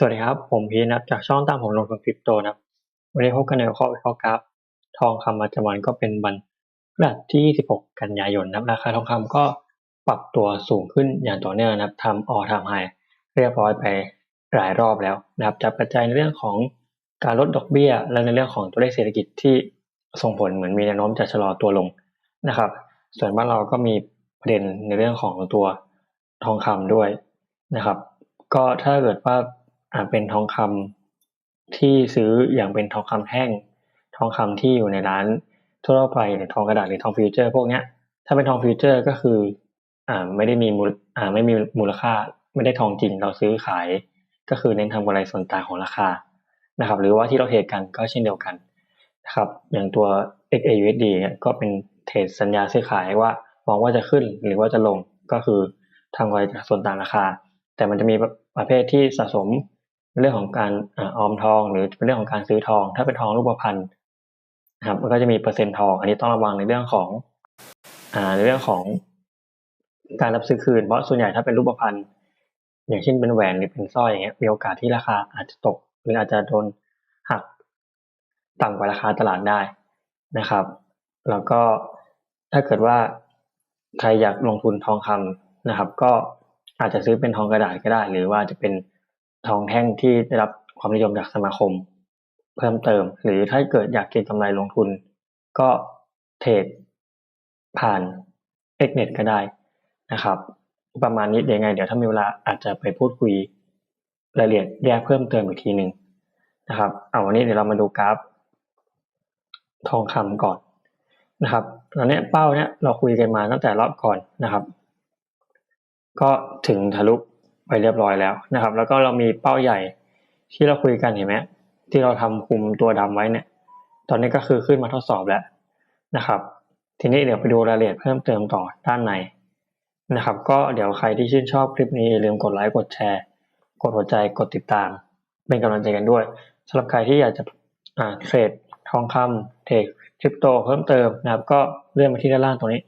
สวัสดีครับ ผมพีนะครับจากช่องตามผมลงทุนคริปโตนะครับ วันนี้พบกันในข้อวิเคราะห์กราฟทองคำประจำวันก็เป็นวันพฤหัสที่ 26 กันยายนนะครับราคาทองคำก็ปรับตัวสูงขึ้นอย่างต่อเนื่องนะครับทำออทำไฮเรียบร้อยไปหลายรอบแล้วนะครับจากปัจจัยในเรื่องของการลดดอกเบี้ย และในเรื่องของตัวเลขเศรษฐกิจที่ส่งผลเหมือนมีแนวโน้มจะชะลอตัวลงนะครับ ส่วนบ้านเราก็มีประเด็นในเรื่องของตัวทองคำด้วยนะครับ ก็ถ้าเกิดว่า เป็นทองคำที่ซื้ออย่างเป็นทองคำแท่ง ทองคำที่อยู่ในร้านทั่วไปในทองกระดาษหรือทองฟิวเจอร์ พวกเนี้ย ถ้าเป็นทองฟิวเจอร์ก็คืออ่าไม่ได้มีมูลอ่าไม่มีมูลค่า ไม่ได้ทองจริงเราซื้อขาย ก็คือเน้นทำกำไรส่วนต่างของราคานะครับ หรือว่าที่เราเทรดกันก็เช่นเดียวกันนะครับอย่างตัว XAUSD เนี่ยก็เป็นเทรดสัญญาซื้อขายว่ามองว่าจะขึ้นหรือว่าจะลงก็คือทำกำไรจากส่วนต่างราคา แต่มันจะมีประเภทที่สะสม เรื่องของการออมทอง หรือเป็นเรื่องของการซื้อทอง ถ้าเป็นทองรูปพรรณนะครับมันก็จะมีเปอร์เซ็นต์ทอง อันนี้ต้องระวังในเรื่องของอ่าในเรื่องของการรับซื้อคืนเพราะส่วนใหญ่ถ้าเป็นรูปพรรณอย่างเช่นเป็นแหวนหรือเป็นสร้อยอย่างเงี้ยมีโอกาสที่ราคาอาจจะตก หรืออาจจะโดนหักต่ำกว่าราคาตลาดได้นะครับ แล้วก็ถ้าเกิดว่าใครอยากลงทุนทองคำนะครับ ก็อาจจะซื้อเป็นทองกระดาษก็ได้ หรือว่าจะเป็น ทองแท่งที่ได้รับความนิยมจากสมาคม เพิ่มเติม หรือถ้าเกิดอยากเก็งกำไรลงทุน ก็เทรดผ่าน Xnet ก็ได้นะครับ ประมาณนี้เดี๋ยวไง เดี๋ยวถ้ามีเวลาอาจจะไปพูดคุยรายละเอียดแยกเพิ่มเติมอีกทีหนึ่งนะครับเอาวันนี้เดี๋ยวเรามาดูกราฟ ทองคำก่อนนะครับตอนนี้เป้าเนี้ยเราคุยกันมาตั้งแต่รอบก่อนนะครับ ก็ถึงทะลุ ไปเรียบร้อยแล้วนะครับ แล้วก็เรามีเป้าใหญ่ที่เราคุยกันเห็นไหมที่เราทำคุมตัวดำไว้เนี่ย ตอนนี้ก็คือขึ้นมาทดสอบแล้วนะครับ ทีนี้เดี๋ยวไปดูรายละเอียดเพิ่มเติมต่อด้านในนะครับ ก็เดี๋ยวใครที่ชื่นชอบคลิปนี้อย่าลืมกดไลค์กดแชร์ กดหัวใจกดติดตาม เป็นกำลังใจกันด้วยสำหรับใครที่อยากจะอ่าเทรดทองคำเทรดคริปโตเพิ่มเติมนะครับ ก็เลื่อนมาที่ด้านล่างตรงนี้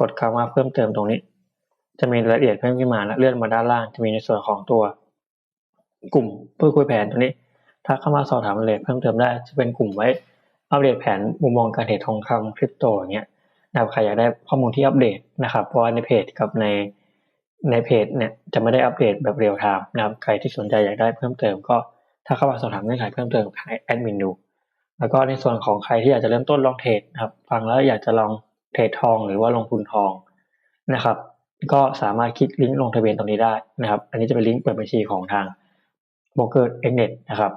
กดคำว่าเพิ่มเติมตรงนี้ จะมีรายละเอียดเพิ่มขึ้นมานะเลื่อนมาด้านล่างจะมีในส่วนของตัว กลุ่มเพื่อคุยแผนตรงนี้ ถ้าเข้ามาสอบถามรายละเอียดเพิ่มเติมได้จะเป็นกลุ่มไว้อัปเดตแผนมุมมองการเทรดทองคำคริปโตอย่างเงี้ยนะครับใครอยากได้ข้อมูลที่อัปเดตนะครับ เพราะว่าในเพจกับในในเพจเนี่ยจะไม่ได้อัปเดตแบบเรียลไทม์นะครับใครที่สนใจอยากได้เพิ่มเติมก็ถ้าเข้ามาสอบถามเงื่อนไขเพิ่มเติมให้แอดมินดูแล้วก็ในส่วนของใครที่อยากจะเริ่มต้นลองเทรดนะครับ ฟังแล้วอยากจะลองเทรดทองหรือว่าลงทุนทองนะครับ ก็สามารถคลิกลิงก์ลงทะเบียนตรงนี้ได้นะครับ อันนี้จะเป็นลิงก์เปิดบัญชีของทางโบรกเกอร์เอ็กเน็ตนะครับ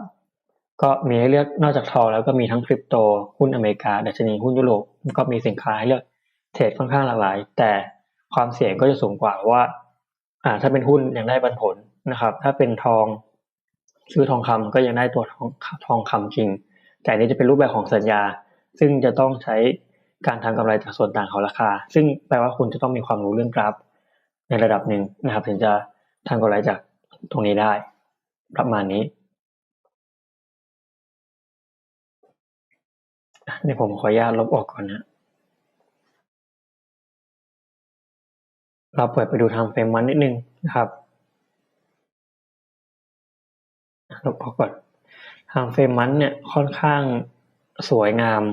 ก็มีให้เลือกนอกจากทองแล้วก็มีทั้งคริปโตหุ้นอเมริกาดัชนีหุ้นยุโรปก็มีสินค้าให้เลือกเทรดค่อนข้างหลากหลาย แต่ความเสี่ยงก็จะสูงกว่าว่าอ่าถ้าเป็นหุ้นยังได้ปันผลนะครับ ถ้าเป็นทองซื้อทองคำก็ยังได้ตัวทองทองคำจริง แต่นี้จะเป็นรูปแบบของสัญญา ซึ่งจะต้องใช้การทำกำไรจากส่วนต่างของราคา ซึ่งแปลว่าคุณจะต้องมีความรู้เรื่องกราฟ ในระดับหนึ่งนะครับ ถึงจะทำกำไรจากตรงนี้ได้ ประมาณนี้เดี๋ยวผมขออนุญาตลบออกก่อนนะ เราเปิดไปดูทางเฟรมวันนิดนึงนะครับ ลบออกก่อน ทางเฟรมมันเนี่ยค่อนข้างสวยงาม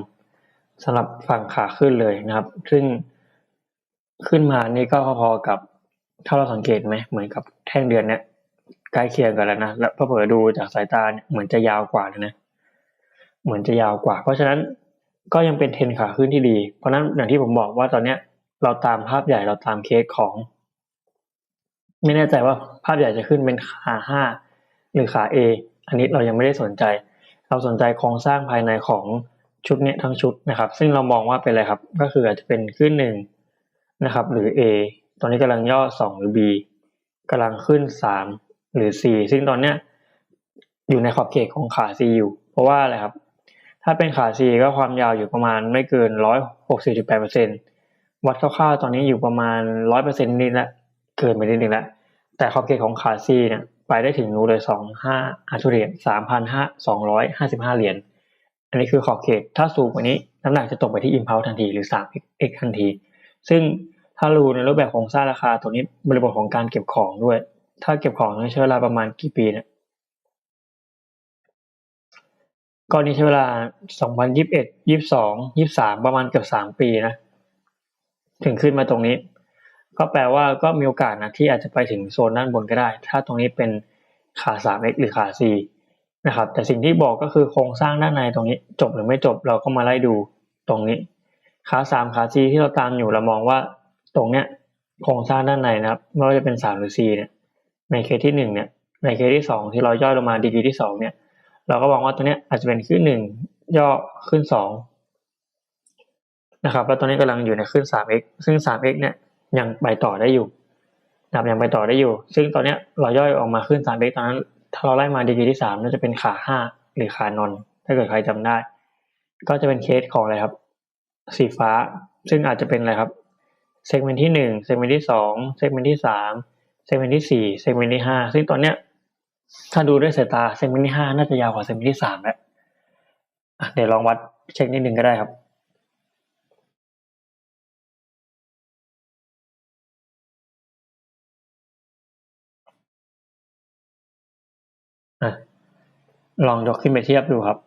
สำหรับฝั่งขาขึ้นเลยนะครับ ซึ่งขึ้นมานี่ก็พอๆกับ ถ้าเราสังเกตไหมเหมือนกับแท่งเดือนเนี้ยใกล้เคียงกันแล้วนะแล้วพอเปิดดูจากสายตาเนี่ยเหมือนจะยาวกว่าเลยนะ เหมือนจะยาวกว่า เพราะฉะนั้นก็ยังเป็นเทรนขาขึ้นที่ดี เพราะนั้นอย่างที่ผมบอกว่าตอนเนี้ยเราตามภาพใหญ่เราตามเคสของ ไม่แน่ใจว่าภาพใหญ่จะขึ้นเป็นขาห้าหรือขาเออันนี้เรายังไม่ได้สนใจ เราสนใจโครงสร้างภายในของชุดเนี้ยทั้งชุดนะครับ ซึ่งเรามองว่าเป็นอะไรครับ ก็คืออาจจะเป็นขึ้นหนึ่งนะครับ หรือ A ตอนนี้กำลังย่อสองหรือ B กำลังขึ้นสามหรือ C ซึ่งตอนเนี้ยอยู่ในขอบเขตของขา C อยู่ เพราะว่าอะไรครับ ถ้าเป็นขา C ก็ความยาวอยู่ประมาณไม่เกินร้อยหกสิบจุดแปดเปอร์เซ็นวัดคร่าวๆ ตอนนี้อยู่ประมาณร้อยเปอร์เซ็นต์นิดละเกินไปนิดนึงล้วแต่ขอบเขตของขา C เนี่ยไปได้ถึงนูเลยสองห้าอาชุเรียญสามพันห้าสองร้อยห้าสิบห้าเหรียญอันนี้คือขอบเขตถ้าสูงกว่านี้น้ำหนักจะตกไปที่อิมพาวทันทีหรือสามเอ็กทันที ซึ่ง ถ้ารู้ในรูปแบบของสร้างราคาตัวนี้บริบทของการเก็บของด้วย ถ้าเก็บของต้องใช้เวลาประมาณกี่ปีเนี่ยก้อนนี้ใช้เวลา 2021 22 23 ประมาณเกือบ 3 ปีนะ ถึงขึ้นมาตรงนี้ ก็แปลว่าก็มีโอกาสนะที่อาจจะไปถึงโซนด้านบนก็ได้ ถ้าตรงนี้เป็นขา 3x หรือขา C นะครับ แต่สิ่งที่บอกก็คือโครงสร้างด้านในตรงนี้ จบหรือไม่จบเราก็มาไล่ดูตรงนี้ ขา 3 ขา C ที่เราตามอยู่เรามองว่า ตรงเนี้ยโครงสร้างด้านในนะครับ ไม่ว่าจะเป็น3หรือ C เนี่ย ในเคสที่1เนี่ย ในเคสที่2ที่เราย่อยลงมาดีกรีที่2เนี่ย เราก็มองว่าตัวเนี้ยอาจจะเป็นขึ้น1ย่อขึ้น2นะครับ แล้วตัวนี้กำลังอยู่ในขึ้น 3x ซึ่ง 3x เนี่ยยังไปต่อได้อยู่นะครับยังไปต่อได้อยู่ ซึ่งตอนเนี้ยเราย่อยออกมาขึ้น 3x ตอนนั้น ถ้าเราไล่มาดีกรีที่3น่าจะเป็นขา 5 หรือขานอน ถ้าเกิดใครจำได้ ก็จะเป็นเคสของอะไรครับ สีฟ้า ซึ่งอาจจะเป็นอะไรครับ เซกเมนต์ที่หนึ่งเซกเมนต์ที่สองเซกเมนต์ที่สามเซกเมนต์ที่สี่เซกเมนต์ที่ห้าซึ่งตอนเนี้ยถ้าดูด้วยสายตาเซกเมนต์ที่ห้าน่าจะยาวกว่าเซกเมนต์ที่สามแล้วอะเดี๋ยวลองวัดเช็คนิดนึงก็ได้ครับอลองยกขึ้นไปเทียบดูครับ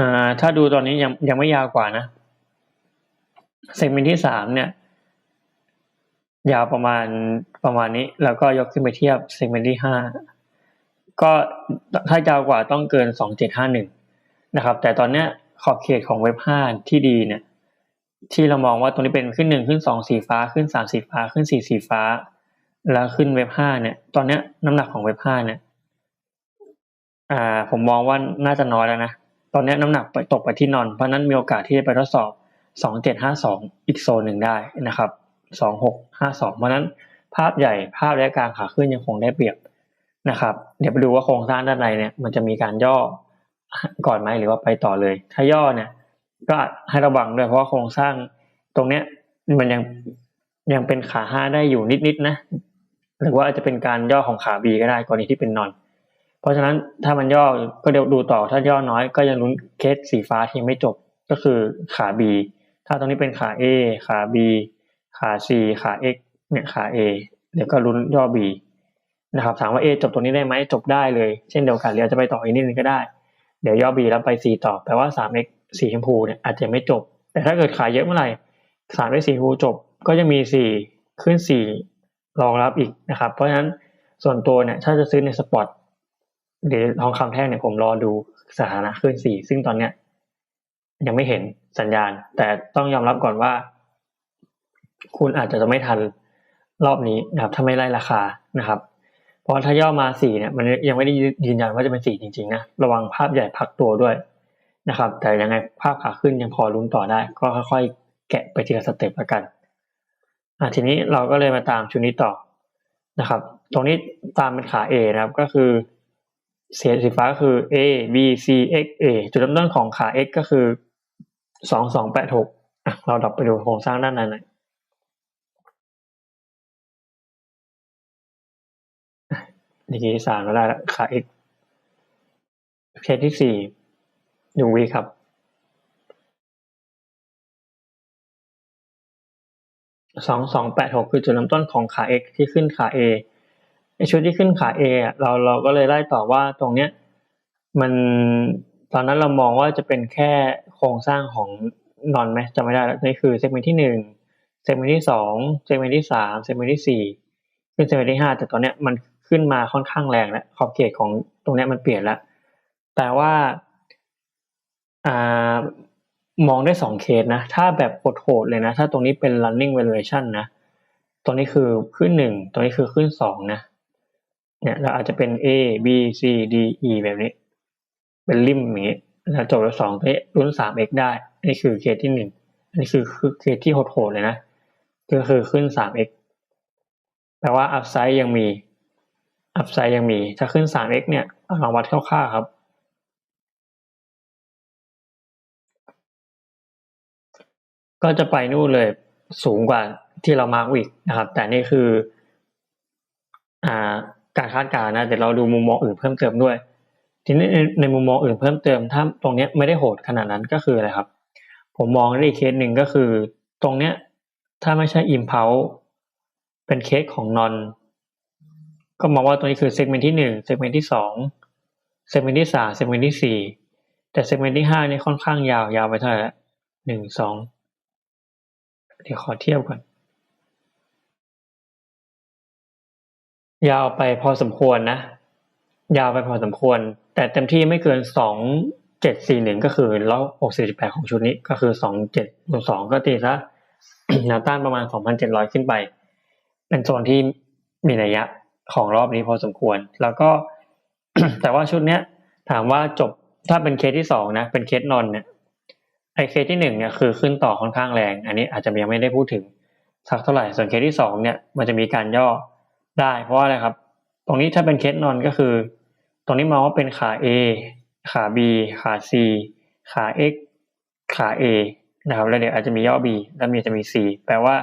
อ่าถ้าดูตอนนี้ยังยังไม่ยาวกว่านะเซกเมนต์ที่สามเนี่ย ยาวประมาณประมาณนี้ แล้วก็ยกขึ้นไปเทียบเซกเมนต์ที่ห้าก็ถ้ายาวกว่าต้องเกินสองเจ็ดห้าหนึ่งนะครับ แต่ตอนเนี้ยขอบเขตของเว็บห้าที่ดีเนี่ย ที่เรามองว่าตรงนี้เป็นขึ้นหนึ่งขึ้นสองสีฟ้าขึ้นสามสีฟ้าขึ้นสี่สีฟ้า แล้วขึ้นเว็บห้าเนี่ย ตอนเนี้ยน้ำหนักของเว็บห้าเนี่ย อ่า ผมมองว่าน่าจะน้อยแล้วนะ ตอนนี้น้ำหนักไปตกไปที่นอน เพราะนั้นมีโอกาสที่จะไปทดสอบสองเจ็ดห้าสองอีกโซนหนึ่งได้นะครับสองหกห้าสองเพราะนั้นภาพใหญ่ภาพระยะกลางขาขึ้นยังคงได้เปรียบนะครับ เดี๋ยวไปดูว่าโครงสร้างด้านในเนี่ยมันจะมีการย่อก่อนไหมหรือว่าไปต่อเลย ถ้าย่อเนี่ยก็ให้ระวังด้วยเพราะว่าโครงสร้างตรงเนี้ยมันยังยังเป็นขาห้าได้อยู่นิดๆนะ หรือว่าอาจจะเป็นการย่อของขาบีก็ได้กรณีที่เป็นนอน เพราะฉะนั้นถ้ามันย่อก็เดี๋ยวดูต่อถ้าย่อน้อยก็ยังลุ้นเคสสีฟ้าที่ยังไม่จบก็คือขา B ถ้าตรงนี้เป็นขา A ขา B ขา C ขา X เนี่ยขา A เดี๋ยวก็ลุ้นย่อ B นะครับถามว่า A จบตรงนี้ได้ไหมจบได้เลย เช่นเดียวกันเรียจะไปต่ออีกนิดนึงก็ได้ เดี๋ยวย่อ B แล้วไป C ต่อแปลว่า 3x สีชมพูเนี่ยอาจจะไม่จบ แต่ถ้าเกิดขายเยอะเมื่อไหร่ 3x สีชมพูจบก็จะมี 4 ขึ้น 4 รองรับอีกนะครับ เพราะฉะนั้นส่วนตัวเนี่ยถ้าจะซื้อในสปอต หรือทองคำแท่งเนี่ยผมรอดูสถานะขึ้น4ซึ่งตอนเนี้ย ยังไม่เห็นสัญญาณ แต่ต้องยอมรับก่อนว่า คุณอาจจะไม่ทันรอบนี้นะครับถ้าไม่ไล่ราคานะครับ เพราะถ้าย่อมาสี่เนี่ย มันยังไม่ได้ยืนยันว่าจะเป็นสี่จริงๆนะระวังภาพใหญ่พักตัวด้วยนะครับ แต่ยังไงภาพขาขึ้นยังพอลุ้นต่อได้ ก็ค่อยๆ แกะไปทีละสเต็ปละกันอะทีนี้เราก็เลยมาตามชุดนี้ต่อนะครับ ตรงนี้ตามเป็นขา A นะครับก็คือ สียสีฟ้าก็คือ A B C X A จุดเริ่มต้นของขา X ก็คือสองสองแปดหกเราดับไปดูโครงสร้างด้านในหน่อยดีกรีสามเราได้แล้วขา x เคสที่สี่ดูวีครับ สองสองแปดหกคือจุดเริ่มต้นของขา x ที่ขึ้นขา a ในชุดที่ขึ้นขา a เราเราก็เลยไล่ต่อว่าตรงเนี้ยมันตอนนั้นเรามองว่าจะเป็นแค่โครงสร้างของนอนไหมจำไม่ได้แล้วนี่คือเซกเมนต์ที่หนึ่งเซกเมนต์ที่สองเซกเมนต์ที่สามเซกเมนต์ที่สี่ขึ้นเซกเมนต์ที่ห้าแต่ตอนเนี้ยมันขึ้นมาค่อนข้างแรงแล้วขอบเขตของตรงเนี้ยมันเปลี่ยนแล้วแต่ว่าอ่ามองได้สองเคสนะ ถ้าแบบโหดๆเลยนะ ถ้าตรงนี้เป็น running valuation นะตรงนี้คือขึ้นหนึ่งตรงนี้คือขึ้นสองนะ เนี่ยเราอาจจะเป็น A B C D E แบบนี้ เป็นริมอย่างนี้แล้วจบแล้วสองเป๊ะรุ่นสาม x ได้นี่คือเคสที่หนึ่งอันนี้คือคือเคสที่โหดๆเลยนะก็คือขึ้นสาม x แปลว่าอัพไซด์ยังมีอัพไซด์ยังมี ถ้าขึ้นสาม x เนี่ยลองวัดคร่าวๆครับก็จะไปนู่นเลยสูงกว่าที่เรามาร์กอีกนะครับ แต่นี่คือ อ่า การคาดการณ์นะเดี๋ยวเราดูมุมมองอื่นเพิ่มเติมด้วย ทีนี้ในในมุมมองอื่นเพิ่มเติมถ้าตรงเนี้ยไม่ได้โหดขนาดนั้นก็คืออะไรครับ ผมมองได้อีกเคสหนึ่งก็คือ ตรงเนี้ยถ้าไม่ใช่อิมเพลเป็นเคสของนอนก็มองว่าตัวนี้คือเซกเมนต์ที่หนึ่งเซกเมนต์ที่สองเซกเมนต์ที่สามเซกเมนต์ที่สี่แต่เซกเมนต์ที่ห้านี่ค่อนข้างยาวยาวไปเท่าไหร่ละหนึ่งสองเดี๋ยวขอเทียบก่อน ยาวไปพอสมควรนะ ยาวไปพอสมควร แต่เต็มที่ไม่เกินสองเจ็ดสี่หนึ่งก็คือร้อยหกสิบแปดของชุดนี้ก็คือสองเจ็ดสองก็ตีซะแนวต้านประมาณสองพันเจ็ดร้อยขึ้นไป เป็นโซนที่มีนัยยะของรอบนี้พอสมควร แล้วก็ แต่ว่าชุดเนี้ย ถามว่าจบถ้าเป็นเคสที่สองนะ เป็นเคสนอนเนี่ยไอเคสที่หนึ่งเนี่ยคือขึ้นต่อค่อนข้างแรง อันนี้อาจจะยังไม่ได้พูดถึงสักเท่าไหร่ส่วนเคสที่สองเนี่ยมันจะมีการย่อ ได้ เพราะว่าอะไรครับ ตรงนี้ถ้าเป็นเคสนอนก็คือ ตรงนี้มองว่าเป็นขา A ขา B ขา C ขา X ขา A นะครับแล้วเดี๋ยวอาจจะมีย่อ B แล้วมีจะมี C แปลว่า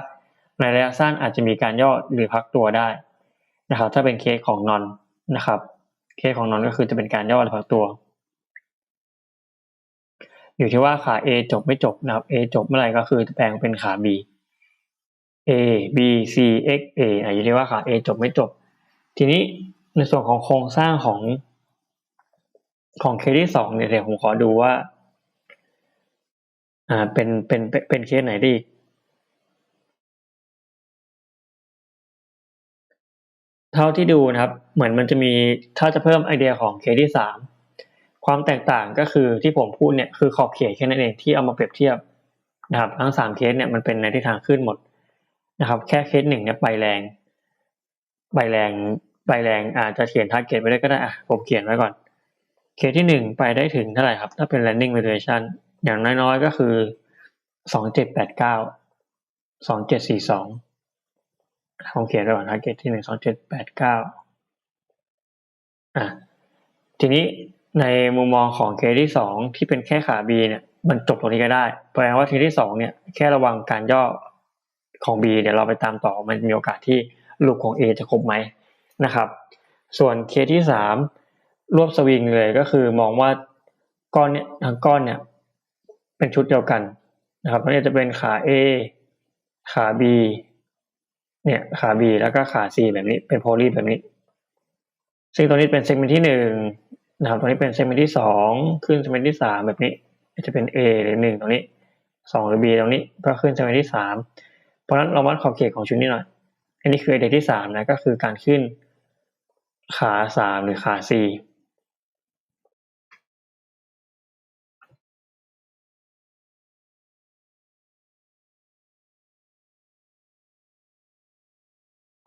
ในระยะสั้นอาจจะมีการย่อหรือพักตัวได้นะครับถ้าเป็นเคสของนอนนะครับเคสของนอนก็คือจะเป็นการย่อหรือพักตัว อยู่ที่ว่าขา A จบไม่จบนะครับ A จบเมื่อไหร่ก็คือจะแปลงเป็นขา B A B C X A อะอยู่ที่ว่าขา A จบไม่จบ ทีนี้ในส่วนของโครงสร้างของของเคสที่สองเนี่ยเดี๋ยวผมขอดูว่า อ่าเป็นเป็นเป็นเป็นเคสไหนดีเท่าที่ดูนะครับ เหมือนมันจะมีถ้าจะเพิ่มไอเดียของเคสที่สามความแตกต่างก็คือที่ผมพูดเนี่ยคือขอบเขตแค่นั้นเองที่เอามาเปรียบเทียบนะครับทั้งสามเคสเนี่ยมันเป็นในทิศทางขึ้นหมด นะครับ แค่เคสหนึ่งเนี่ยไปแรง ไปแรงไปแรงอาจจะเขียนทาร์เก็ตไว้ได้ก็ได้อะผมเขียนไว้ก่อน เคสที่หนึ่งไปได้ถึงเท่าไหร่ครับ ถ้าเป็น landing valuation อย่างน้อยๆก็คือสองเจ็ดแปดเก้าสองเจ็ดสี่สองผมเขียนไว้ก่อน target ที่หนึ่งสองเจ็ดแปดเก้าอะทีนี้ในมุมมองของเคสที่สองที่เป็นแค่ขา B เนี่ยมันจบตรงนี้ก็ได้แปลว่าเคสที่สองเนี่ยแค่ระวังการย่อ ของ B เดี๋ยวเราไปตามต่อมันมีโอกาสที่ลูกของ A จะครบไหมนะครับ ส่วนเคสที่สามรวบสวิงเลยก็คือมองว่าก้อนเนี่ยทั้งก้อนเนี่ยเป็นชุดเดียวกันนะครับมันจะเป็นขา A ขา B เนี่ยขา B แล้วก็ขา C แบบนี้เป็นโพลีแบบนี้ ซึ่งตัวนี้เป็นเซกเมนต์ที่หนึ่งนะครับตัวนี้เป็นเซกเมนต์ที่สองขึ้นเซกเมนต์ที่สามแบบนี้จะเป็น A หรือหนึ่งตรงนี้สองหรือ B ตรงนี้ก็ขึ้นเซกเมนต์ที่สาม เพราะนั้นเราวัดขอบเขตของชุดนี้หน่อย อันนี้คือไอเดียที่สามนะก็คือการขึ้นขาสามหรือขา C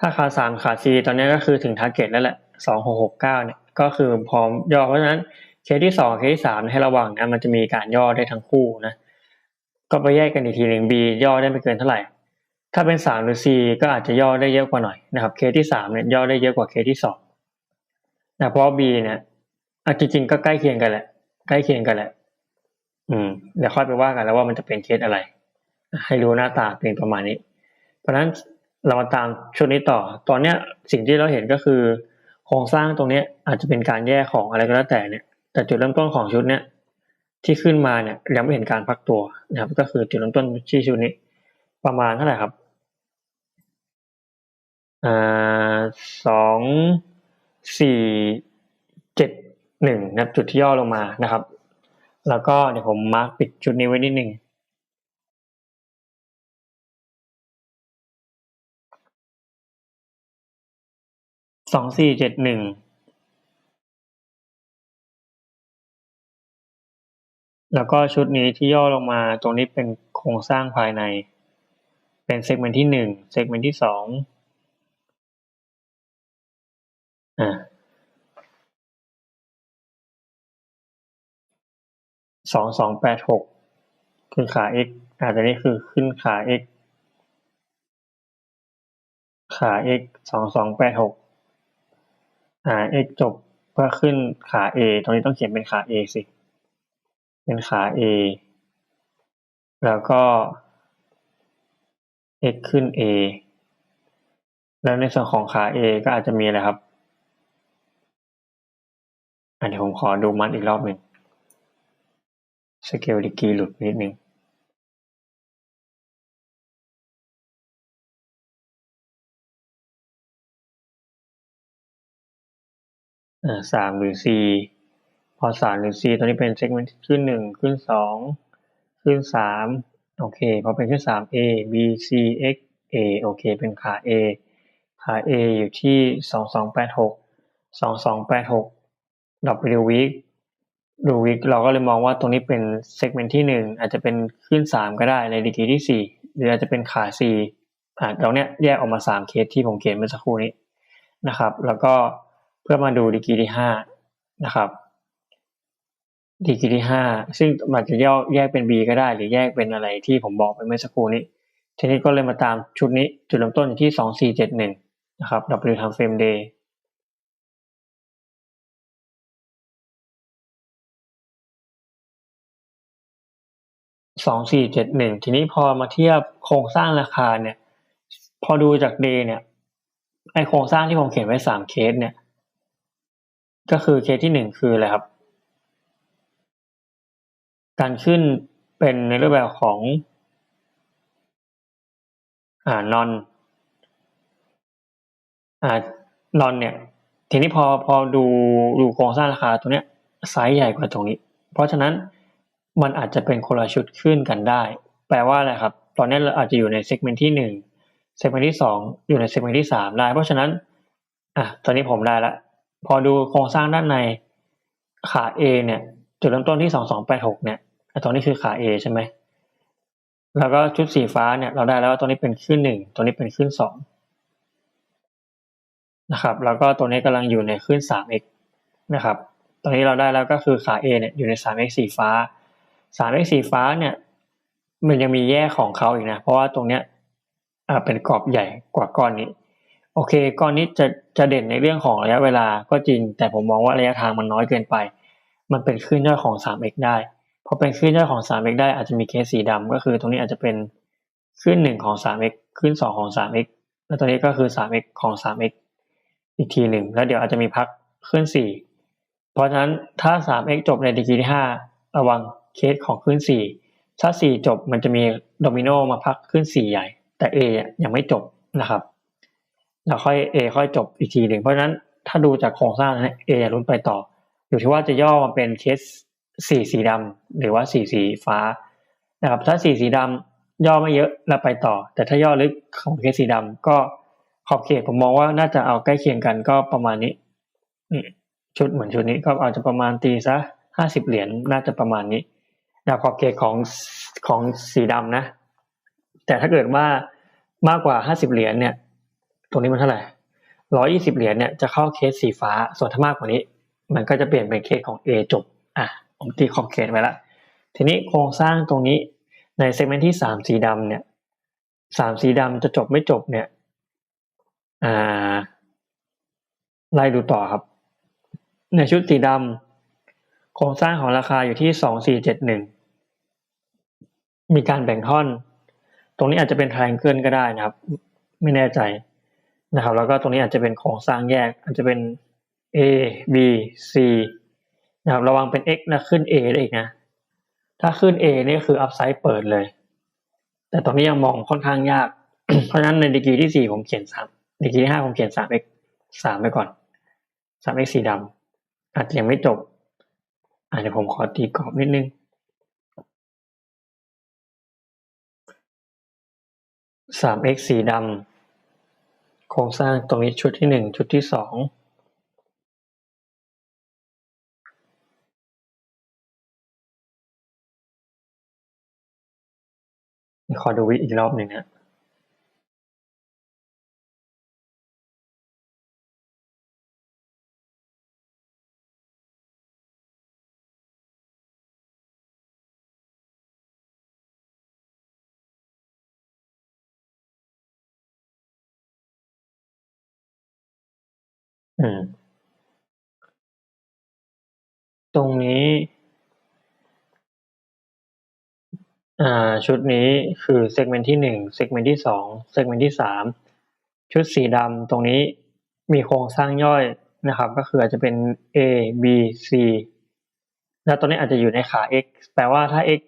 ถ้าขาสามขาซีตอนนี้ก็คือถึงทาร์เก็ตแล้วแหละสองหกหกเก้าเนี่ยก็คือพร้อมย่อเพราะฉะนั้นเคสที่สองเคสที่สามให้ระวังนะมันจะมีการย่อได้ทั้งคู่นะก็ไปแยกกันอีกทีหนึ่ง B ย่อได้ไม่เกินเท่าไหร่ ถ้าเป็นสามหรือ C ก็อาจจะย่อได้เยอะกว่าหน่อยนะครับ เคสที่สามเนี่ยย่อได้เยอะกว่าเคสที่สองนะเพราะ B เนี่ยอะจริงๆก็ใกล้เคียงกันแหละ ใกล้เคียงกันแหละ อืมเดี๋ยวค่อยไปว่ากันแล้วว่ามันจะเป็นเคสอะไร ให้รู้หน้าตาเป็นประมาณนี้ เพราะฉะนั้นเรามาตามชุดนี้ต่อ ตอนเนี้ยสิ่งที่เราเห็นก็คือโครงสร้างตรงเนี้ยอาจจะเป็นการแยกของอะไรก็แล้วแต่เนี่ย แต่จุดเริ่มต้นของชุดเนี้ยที่ขึ้นมาเนี่ยยังไม่เห็นการพักตัวนะครับ ก็คือจุดเริ่มต้นที่ชุดนี้ ประมาณเท่าไหร่ครับ อ่าสองสี่เจ็ดหนึ่งนะจุดที่ย่อลงมานะครับ แล้วก็เดี๋ยวผมมาร์กปิดจุดนี้ไว้นิดหนึ่งสองสี่เจ็ดหนึ่งแล้วก็ชุดนี้ที่ย่อลงมาตรงนี้เป็นโครงสร้างภายใน เป็นเซกเมนต์ที่หนึ่งเซกเมนต์ที่สอง สองสองแปดหกคือขา x อ่าตัวนี้คือขึ้นขา x ขา x สองสองแปดหกอ่า x จบเพื่อขึ้นขา a ตรงนี้ต้องเขียนเป็นขา a สิ เป็นขา a แล้วก็ x ขึ้น a แล้วในส่วนของขา a ก็อาจจะมีอะไรครับ อันนี้ผมขอดูมัดอีกรอบหนึ่งสเกลดีกีหลุดนิดนึงอ่าสามหรือ C พอสามหรือ C ตัวนี้เป็นเซกเมนต์ขึ้นหนึ่งขึ้นสองขึ้นสามโอเคพอเป็นขึ้นสาม A B C X A โอเค เป็นขา A ขา A อยู่ที่สองสองแปดหกสองสองแปดหก W week ดูวิกเราก็เลยมองว่าตรงนี้เป็นเซกเมนต์ที่หนึ่งอาจจะเป็นขึ้นสามก็ได้ในดีกรีที่สี่หรืออาจจะเป็นขาสี่อ่าตรงเนี้ยแยกออกมาสามเคสที่ผมเขียนเมื่อสักครู่นี้นะครับ แล้วก็เพื่อมาดูดีกีที่ห้านะครับดีกีที่ห้าซึ่งมันจะแยกแยกเป็น B ก็ได้ หรือแยกเป็นอะไรที่ผมบอกไปเมื่อสักครู่นี้ ทีนี้ก็เลยมาตามชุดนี้จุดเริ่มต้นที่สองสี่เจ็ดหนึ่งนะครับ W time frame day สองสี่เจ็ดหนึ่งทีนี้พอมาเทียบโครงสร้างราคาเนี่ย พอดูจากเดเนี่ยไอโครงสร้างที่ผมเขียนไว้สามเคสเนี่ย ก็คือเคสที่หนึ่งคืออะไรครับ การขึ้นเป็นในรูปแบบของอ่านอนอ่านอนเนี่ย ทีนี้พอพอดูดูโครงสร้างราคาตัวเนี้ยไซส์ใหญ่กว่าตรงนี้ เพราะฉะนั้น มันอาจจะเป็นคนละชุดขึ้นกันได้ แปลว่าอะไรครับ ตอนนี้เราอาจจะอยู่ในเซกเมนต์ที่หนึ่งเซกเมนต์ที่สองอยู่ในเซกเมนต์ที่สามได้ เพราะฉะนั้นอะตอนนี้ผมได้ละ พอดูโครงสร้างด้านในขา A เนี่ยจุดเริ่มต้นที่สองสองแปดหกเนี่ยตรงนี้คือขา A ใช่ไหมแล้วก็ชุดสีฟ้าเนี่ยเราได้แล้วว่าตัวนี้เป็นขึ้นหนึ่งตัวนี้เป็นขึ้นสองนะครับ แล้วก็ตัวนี้กำลังอยู่ในขึ้นสาม x นะครับ ตอนนี้เราได้แล้วก็คือขา A เนี่ยอยู่ในสาม x สีฟ้า สาม x สีฟ้าเนี่ย มันยังมีแยกของเขาอีกนะ เพราะว่าตรงเนี้ยเป็นกรอบใหญ่กว่าก้อนนี้ โอเค ก้อนนี้จะจะเด่นในเรื่องของระยะเวลาก็จริง แต่ผมมองว่าระยะทางมันน้อยเกินไป มันเป็นคลื่นย่อยของ 3x ได้พอเป็นคลื่นย่อยของ 3x ได้อาจจะมีเคสสีดำก็คือตรงนี้อาจจะเป็นคลื่นหนึ่งของ 3x คลื่นสองของ 3x แล้วตัวนี้ก็คือ 3x ของ 3x อีกทีหนึ่งแล้วเดี๋ยวอาจจะมีพักคลื่นสี่เพราะฉะนั้นถ้า 3x จบในดีกรีที่5ระวัง เคสของคลื่นสี่ถ้าสี่จบมันจะมีโดมิโนมาพักคลื่นสี่ใหญ่ แต่ A ยังไม่จบนะครับแล้วค่อย A ค่อยจบอีกทีหนึ่งเพราะฉะนั้นถ้าดูจากโครงสร้างนะ A ลุ้นไปต่อ อยู่ที่ว่าจะย่อมาเป็นเคสสี่สีดำหรือว่าสี่สีฟ้านะครับถ้าสี่สีดำย่อไม่เยอะแล้วไปต่อ แต่ถ้าย่อลึกของเคสสีดำก็ขอบเขตผมมองว่าน่าจะเอาใกล้เคียงกันก็ประมาณนี้ชุดเหมือนชุดนี้ก็อาจจะประมาณตีซะห้าสิบเหรียญน่าจะประมาณนี้ นะขอบเขตของของสีดำนะ แต่ถ้าเกิดว่ามากกว่าห้าสิบเหรียญเนี่ย ตรงนี้มันเท่าไหร่ร้อยี่สิบเหรียญเนี่ยจะเข้าเคสสีฟ้า ส่วนถ้ามากกว่านี้ มันก็จะเปลี่ยนเป็นเคสของ A จบ อะผมตีขอบเขตไว้ละ ทีนี้โครงสร้างตรงนี้ในเซกเมนต์ที่สามสีดำเนี่ยสามสีดำจะจบไม่จบเนี่ย อ่า ไล่ดูต่อครับ ในชุดสีดำโครงสร้างของราคาอยู่ที่สองสี่เจ็ดหนึ่งมีการแบ่งท่อน ตรงนี้อาจจะเป็นทงเกิลก็ได้นะครับ ไม่แน่ใจนะครับ แล้วก็ตรงนี้อาจจะเป็นโครงสร้างแยก อาจจะเป็น A B C นะครับ ระวังเป็น x นะขึ้น A ได้อีกนะ ถ้าขึ้น A นี่คืออัพไซด์เปิดเลย แต่ตรงนี้ยังมองค่อนข้างยาก เพราะฉะนั้นในดีกรีที่สี่ผมเขียนสามดีกรีที่ห้าผมเขียนสาม x สามไปก่อนสาม x สีดำอาจจะยังไม่จบ อาจจะผมขอตีกรอบนิดนึง สาม x สีดำ โครงสร้างตรงนี้ชุดที่หนึ่งชุดที่สอง ขอดูวิอีกรอบหนึ่งนะ ม ตรงนี้ อ่า ชุดนี้คือเซกเมนต์ที่หนึ่งเซกเมนต์ที่สองเซกเมนต์ที่สาม ชุดสีดำตรงนี้มีโครงสร้างย่อยนะครับ ก็คืออาจจะเป็น A B C แล้วตัวนี้อาจจะอยู่ในขา x แปลว่าถ้า x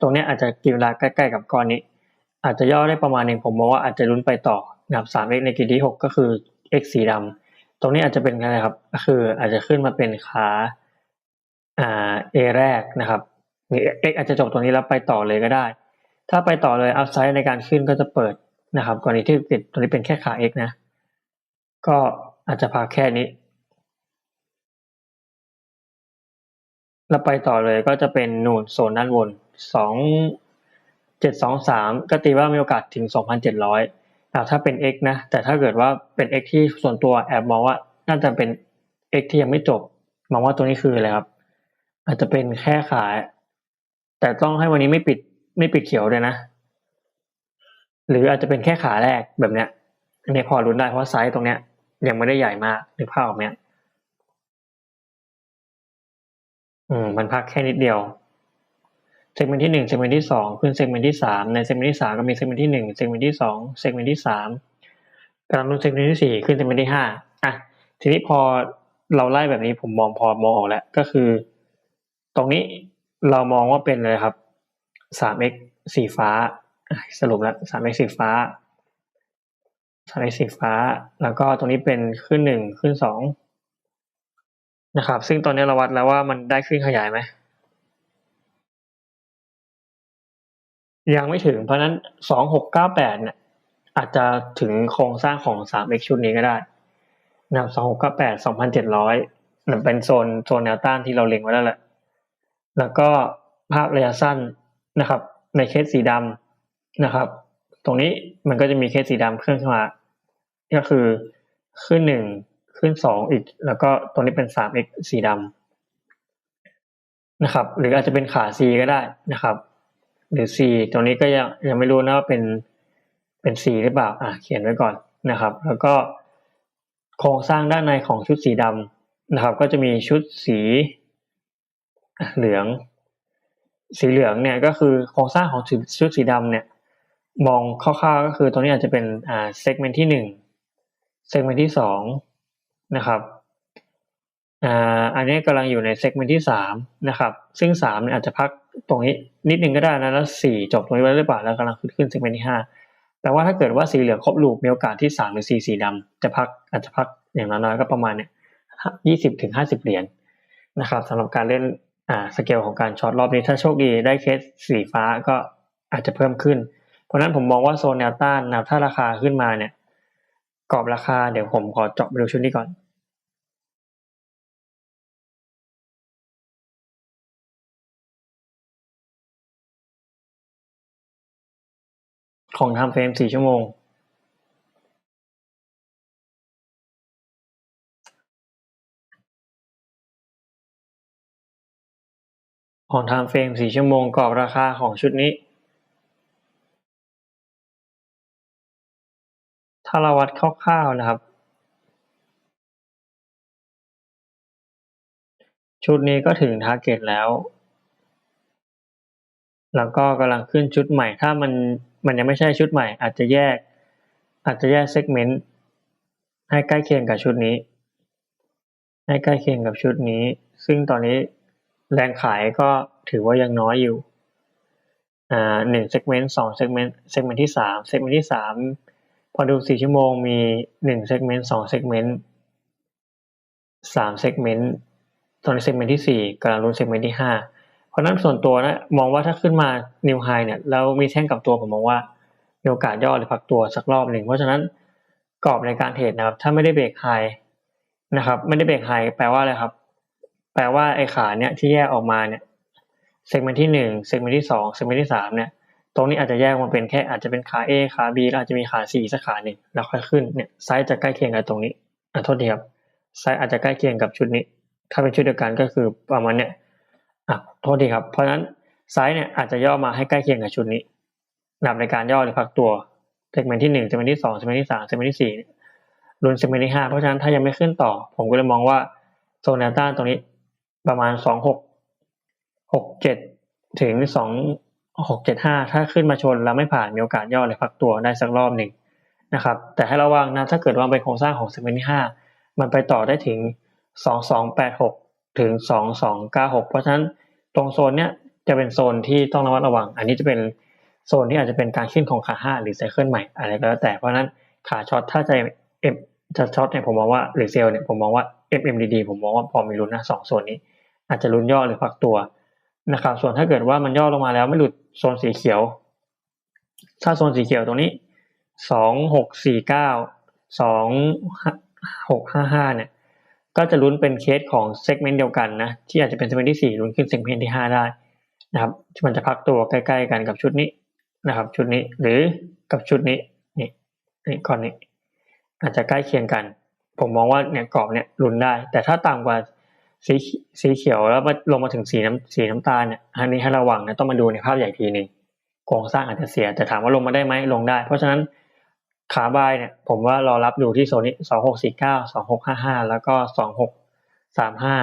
ตรงนี้อาจจะกินเวลาใกล้ๆกับก้อนนี้ อาจจะย่อได้ประมาณหนึ่งผมมองว่าอาจจะลุ้นไปต่อนะครับ 3x ในกิจที่ 6 ก็คือ x สีดำ ตรงนี้อาจจะเป็นอะไรครับ ก็คืออาจจะขึ้นมาเป็นขาอ่า A แรกนะครับหรือ X อาจจะจบตรงนี้แล้วไปต่อเลยก็ได้ ถ้าไปต่อเลยอัพไซด์ในการขึ้นก็จะเปิดนะครับ กรณีที่ติดตรงนี้เป็นแค่ขา X นะ ก็อาจจะพักแค่นี้ แล้วไปต่อเลยก็จะเป็นนูนโซนด้านบนสองเจ็ดสองสามก็ตีว่ามีโอกาสถึงสองพันเจ็ดร้อย ถ้าเป็น x นะ แต่ถ้าเกิดว่าเป็น x ที่ส่วนตัวแอบมองว่าน่าจะเป็น x ที่ยังไม่จบ มองว่าตัวนี้คืออะไรครับ อาจจะเป็นแค่ขาย แต่ต้องให้วันนี้ไม่ปิดไม่ปิดเขียวเลยนะ หรืออาจจะเป็นแค่ขาแรกแบบเนี้ยอันนี้พอรุนได้เพราะไซส์ตรงเนี้ย ยังไม่ได้ใหญ่มากนึกภาพออกไหมอืมมันพักแค่นิดเดียว เซกเมนต์ที่หนึ่งเซกเมนต์ที่สองขึ้นเซกเมนต์ที่สามในเซกเมนต์ที่สามก็มีเซกเมนต์ที่หนึ่งเซกเมนต์ที่สองเซกเมนต์ที่สามกำลังรุ่นเซกเมนต์ที่สี่ขึ้นเซกเมนต์ที่ห้าอะทีนี้พอเราไล่แบบนี้ผมมองพอมองออกแล้วก็คือ ตรงนี้เรามองว่าเป็นเลยครับสาม x สีฟ้า สรุปแล้วสาม x สีฟ้าสาม x สีฟ้า แล้วก็ตรงนี้เป็นขึ้นหนึ่งขึ้นสองนะครับ ซึ่งตอนนี้เราวัดแล้วว่ามันได้ขึ้นขยายไหม ยังไม่ถึงเพราะนั้นสองหกเก้าแปดเนี่ยอาจจะถึงโครงสร้างของสาม x ชุดนี้ก็ได้นะครับสองหกเก้าแปดสองพันเจ็ดร้อยเป็นโซนโซนแนวต้านที่เราเล็งไว้แล้วแหละ แล้วก็ภาพระยะสั้นนะครับ ในเคสสีดำนะครับ ตรงนี้มันก็จะมีเคสสีดำขึ้นขึ้นมาก็คือขึ้นหนึ่งขึ้นสองอีก แล้วก็ตรงนี้เป็นสาม x สีดำนะครับ หรืออาจจะเป็นขา C ก็ได้นะครับ หรือ C ตรงนี้ก็ยังยังไม่รู้นะว่าเป็นเป็น C หรือเปล่าอะเขียนไว้ก่อนนะครับ แล้วก็โครงสร้างด้านในของชุดสีดำนะครับ ก็จะมีชุดสีเหลือง สีเหลืองเนี่ยก็คือโครงสร้างของชุดสีดำเนี่ยมองคร่าวๆก็คือตรงนี้อาจจะเป็นอ่าเซกเมนต์ที่หนึ่งเซกเมนต์ที่สองนะครับอ่าอันนี้กำลังอยู่ในเซกเมนต์ที่สามนะครับ ซึ่งสามเนี่ยอาจจะพัก ตรงนี้นิดนึงก็ได้นะแล้วสี่จบตรงนี้ไว้หรือเปล่าแล้วกำลังขึ้นขึ้นเซกเมนต์ที่ห้าแปลว่าถ้าเกิดว่าสีเหลืองครบลูปมีโอกาสที่สามหรือสี่สีดำจะพักอาจจะพักอย่างน้อยๆก็ประมาณเนี่ยยี่สิบถึงห้าสิบเหรียญนะครับสำหรับการเล่นอ่าสเกลของการช็อตรอบนี้ถ้าโชคดีได้เคสสีฟ้าก็อาจจะเพิ่มขึ้น เพราะนั้นผมมองว่าโซนแนวต้านแนวถ้าราคาขึ้นมาเนี่ยกรอบราคาเดี๋ยวผมขอเจาะไปดูชุดนี้ก่อน ของทำเฟรมสี่ชั่วโมง ของทำเฟรมสี่ชั่วโมงกรอบราคาของชุดนี้ ถ้าเราวัดคร่าวๆนะครับ ชุดนี้ก็ถึงทาร์เก็ตแล้วแล้วก็กำลังขึ้นชุดใหม่ถ้ามัน มันยังไม่ใช่ชุดใหม่ อาจจะแยก อาจจะแยกเซกเมนต์ให้ใกล้เคียงกับชุดนี้ ให้ใกล้เคียงกับชุดนี้ ซึ่งตอนนี้แรงขายก็ถือว่ายังน้อยอยู่อ่าหนึ่งเซกเมนต์สองเซกเมนต์เซกเมนต์ที่สามเซกเมนต์ที่สามพอดูสี่ชั่วโมงมีหนึ่งเซกเมนต์สองเซกเมนต์สามเซกเมนต์ตอนนี้เซกเมนต์ที่สี่กำลังลุ้นเซกเมนต์ที่ห้า เพราะนั้นส่วนตัวนะมองว่าถ้าขึ้นมานิวไฮเนี่ยแล้วมีแท่งกับตัวผมมองว่ามีโอกาสย่อหรือพักตัวสักรอบหนึ่งเพราะฉะนั้นกรอบในการเทรดนะครับ ถ้าไม่ได้เบรกไฮนะครับ ไม่ได้เบรกไฮแปลว่าอะไรครับ แปลว่าไอ้ขาเนี่ยที่แยกออกมาเนี่ยเซกเมนต์ที่หนึ่งเซกเมนต์ที่สองเซกเมนต์ที่สามเนี่ยตรงนี้อาจจะแยกมาเป็นแค่อาจจะเป็นขา A ขา B แล้วอาจจะมีขา C สักขาหนึ่งแล้วค่อยขึ้นเนี่ยไซส์จะใกล้เคียงกับตรงนี้อะโทษทีครับไซส์อาจจะใกล้เคียงกับชุดนี้ ถ้าเป็นชุดเดียวกันก็คือประมาณเนี่ย อะโทษทีครับ เพราะฉะนั้นไซส์เนี่ยอาจจะย่อมาให้ใกล้เคียงกับชุดนี้นับในการย่อหรือพักตัวเซกเมนต์ที่หนึ่งเซกเมนต์ที่สองเซกเมนต์ที่สามเซกเมนต์ที่สี่รุนเซกเมนต์ที่ห้าเพราะฉะนั้นถ้ายังไม่ขึ้นต่อ ผมก็เลยมองว่าโซนแนวต้านตรงนี้ประมาณสองหกหกเจ็ดถึงสองหกเจ็ดห้าถ้าขึ้นมาชนแล้วไม่ผ่านมีโอกาสย่อหรือพักตัวได้สักรอบหนึ่งนะครับ แต่ให้ระวังนะถ้าเกิดว่าเป็นโครงสร้างของเซกเมนต์ที่ห้ามันไปต่อได้ถึงสองสองแปดหก ถึงสองสองเพราะฉะนั้นตรงโซนเนี้ยจะเป็นโซนที่ต้องระมัดระวัง อันนี้จะเป็นโซนที่อาจจะเป็นการขึ้นของขาห้าหรือไซเคิลใหม่อะไรก็แล้วแต่ เพราะนั้นขาช็อตถ้าจะเอฟจะช็อตเนี่ยผมมองว่าหรือเซลล์เนี่ยผมมองว่า MMDD ผมมองว่าพอมีลุ้นนะสองโซนนี้ อาจจะลุ้นย่อหรือพักตัวนะครับ ส่วนถ้าเกิดว่ามันย่อลงมาแล้วไม่หลุดโซนสีเขียว ถ้าโซนสีเขียวตรงนี้สองหกสี่เก้าสองหกห้าห้าเนี่ย ก็จะลุ้นเป็นเคสของเซกเมนต์เดียวกันนะที่อาจจะเป็นเซกเมนต์ที่สี่ลุ้นขึ้นเซกเมนต์ที่ห้าได้นะครับมันจะพักตัวใกล้ๆกันกับชุดนี้นะครับ ชุดนี้หรือกับชุดนี้นี่นี่ก่อนนี้ อาจจะใกล้เคียงกัน ผมมองว่าเนี่ยกรอบเนี่ยลุ้นได้ แต่ถ้าต่ำกว่าสีสีเขียวแล้วมาลงมาถึงสีน้ำสีน้ำตาลเนี่ยอันนี้ให้ระวังนะต้องมาดูในภาพใหญ่ทีหนึ่งโครงสร้างอาจจะเสีย แต่ถามว่าลงมาได้ไหมลงได้ เพราะฉะนั้น ขาบายเนี่ยผมว่ารอรับดูที่โซนนี้สองหกสี่เก้าสองหกห้าห้าแล้วก็สองหกสามห้า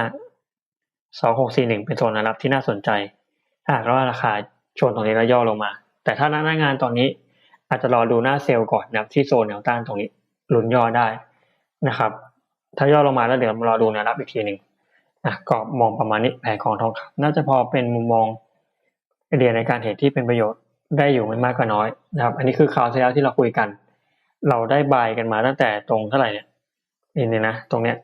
สองหกสี่หนึ่งเป็นโซนรับที่น่าสนใจถ้าหากว่าราคาชนตรงนี้แล้วย่อลงมา แต่ถ้าหน้างานตอนนี้อาจจะรอดูหน้าเซลล์ก่อนนะครับที่โซนแนวต้านตรงนี้ลุ้นย่อได้นะครับ ถ้าย่อลงมาแล้วเดี๋ยวรอดูแนวรับอีกทีหนึ่งอะก็มองประมาณนี้แผนของทองคำน่าจะพอเป็นมุมมองไอเดียในการเทรดที่เป็นประโยชน์ได้อยู่ไม่มากก็น้อยนะครับ อันนี้คือข่าวที่แล้วที่เราคุยกัน เราได้บายกันมาตั้งแต่ตรงเท่าไหร่เนี่ยนี่นะ ตรงเนี้ย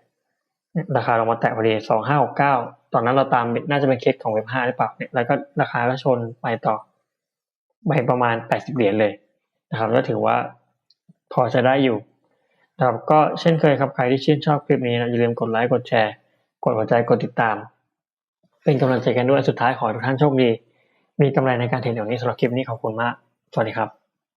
ราคาลงมาแตะพอดีสองห้าหกเก้าตอนนั้นเราตามน่าจะเป็นเคสของเว็บห้าหรือเปล่าเนี่ยแล้วก็ราคาก็ชนไปต่อไปประมาณแปดสิบเหรียญเลยนะครับก็ถือว่าพอจะได้อยู่นะครับก็เช่นเคยครับใครที่ชื่นชอบคลิปนี้นะอย่าลืมกดไลค์กดแชร์ กดหัวใจกดติดตาม เป็นกำลังใจกันด้วยสุดท้ายขอทุกท่านโชคดี มีกำไรในการเทรดเดี๋ยวนี้สำหรับคลิปนี้ขอบคุณมาก สวัสดีครับ